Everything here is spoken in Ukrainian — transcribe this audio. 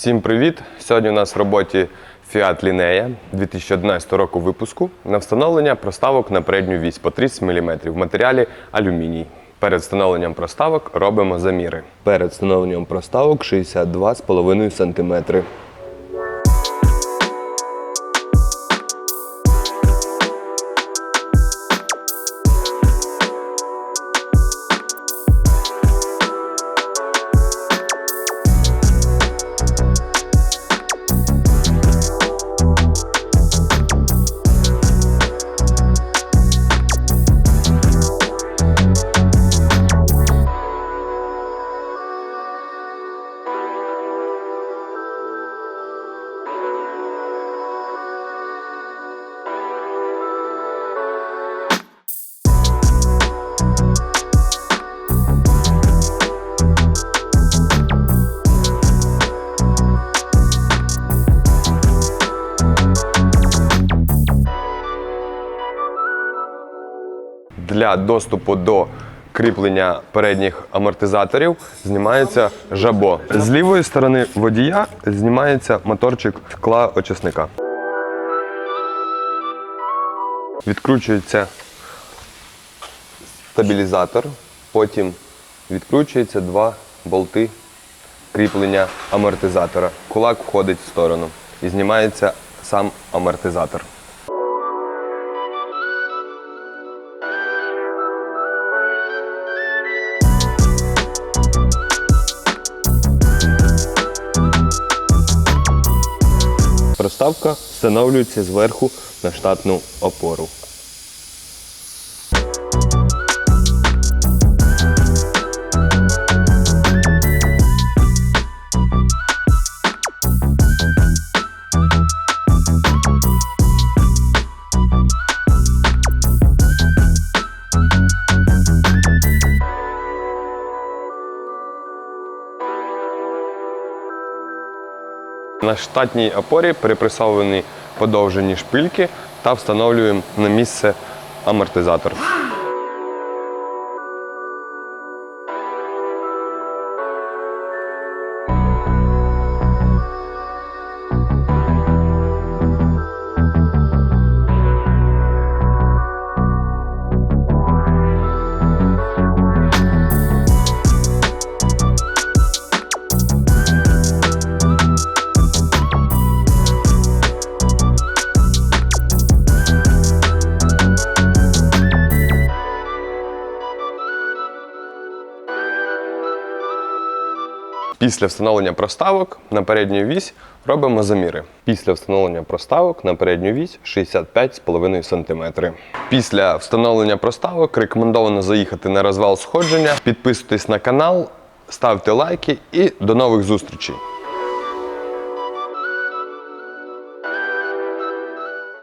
Всім привіт! Сьогодні у нас в роботі Fiat Linea 2011 року випуску на встановлення проставок на передню вісь по 30 мм в матеріалі алюміній. Перед встановленням проставок робимо заміри. Перед встановленням проставок 62,5 см. Для доступу до кріплення передніх амортизаторів знімається жабо. З лівої сторони водія знімається моторчик скла очисника. Відкручується стабілізатор, потім відкручується два болти кріплення амортизатора. Кулак входить в сторону і знімається сам амортизатор. Проставка встановлюється зверху на штатну опору. На штатній опорі перепресовані подовжені шпильки та встановлюємо на місце амортизатор. Після встановлення проставок на передню вісь робимо заміри. Після встановлення проставок на передню вісь 65,5 см. Після встановлення проставок рекомендовано заїхати на розвал сходження, підписуйтесь на канал, ставте лайки і до нових зустрічей!